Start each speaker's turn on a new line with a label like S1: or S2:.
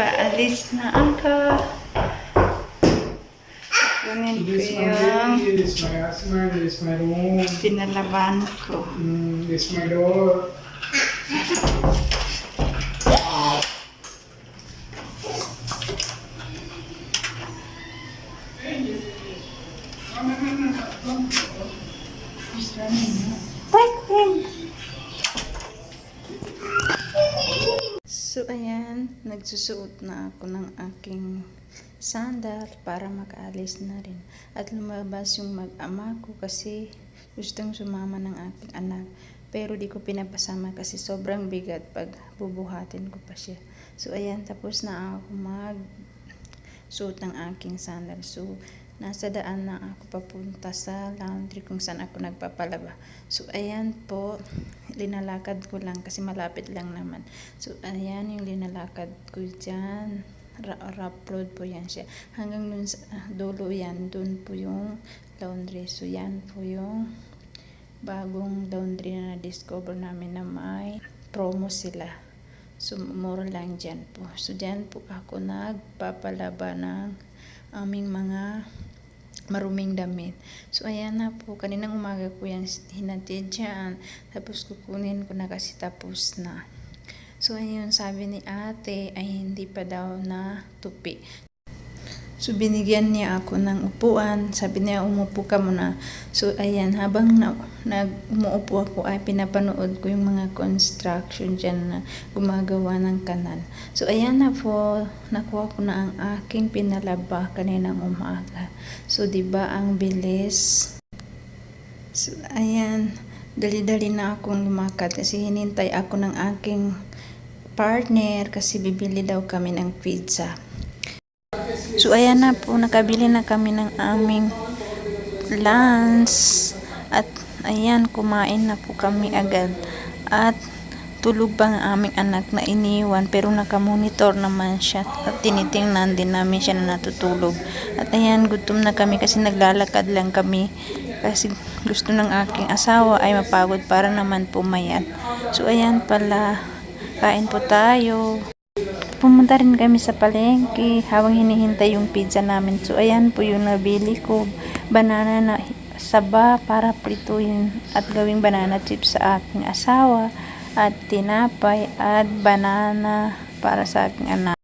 S1: Paalis na ako. Kunin ko
S2: This my
S1: yung
S2: this my husband, this my room,
S1: pinalaban ko.
S2: mm, this is my door.
S1: So, ayan, nagsusuot na ako ng aking sandal para makaalis na rin. At lumabas yung mag-ama ko kasi gustong sumama ng aking anak. Pero di ko pinapasama kasi sobrang bigat pag bubuhatin ko pa siya. So, ayan, tapos na ako mag suot ng aking sandal. So, nasa daan na ako papunta sa laundry kung saan ako nagpapalaba. So, ayan po, linalakad ko lang kasi malapit lang naman. So, ayan yung linalakad ko dyan. Ra- rough road po yan siya. Hanggang dun sa ah, dulo yan, dun po yung laundry. So, yan po yung bagong laundry na na-discover namin na may promo sila. So, mura lang dyan po. So, dyan po ako nagpapalaba ng aming mga maruming damit. So, ayan na po. Kaninang umaga ko yan hinatid dyan. Tapos, kukunin ko na kasi tapos na. So, ayun, sabi ni ate ay hindi pa daw na tupi. So, binigyan niya ako ng upuan. Sabi niya, umupo ka muna. So, ayan, habang na, nag, umuupo ako, ay pinapanood ko yung mga construction dyan na gumagawa ng kanal. So, ayan na po, nakuha ko na ang aking pinalaba kaninang umaga. So, di ba ang bilis? So, ayan, dali-dali na akong lumakad kasi hinintay ako ng aking partner kasi bibili daw kami ng pizza. So, ayan na po, nakabili na kami ng aming lunch. At, ayan, kumain na po kami agad. At, tulog pa ang aming anak na iniwan pero nakamonitor naman siya at tinitingnan din namin siya na natutulog. At ayan gutom na kami kasi naglalakad lang kami. Kasi gusto ng aking asawa ay mapagod para naman pumayat. So ayan pala. Kain po tayo pumunta rin kami sa palengke habang hinihintay yung pizza namin. So, ayan po yung nabili ko. Banana na saba para prituin at gawing banana chips sa aking asawa at tinapay at banana para sa aking anak.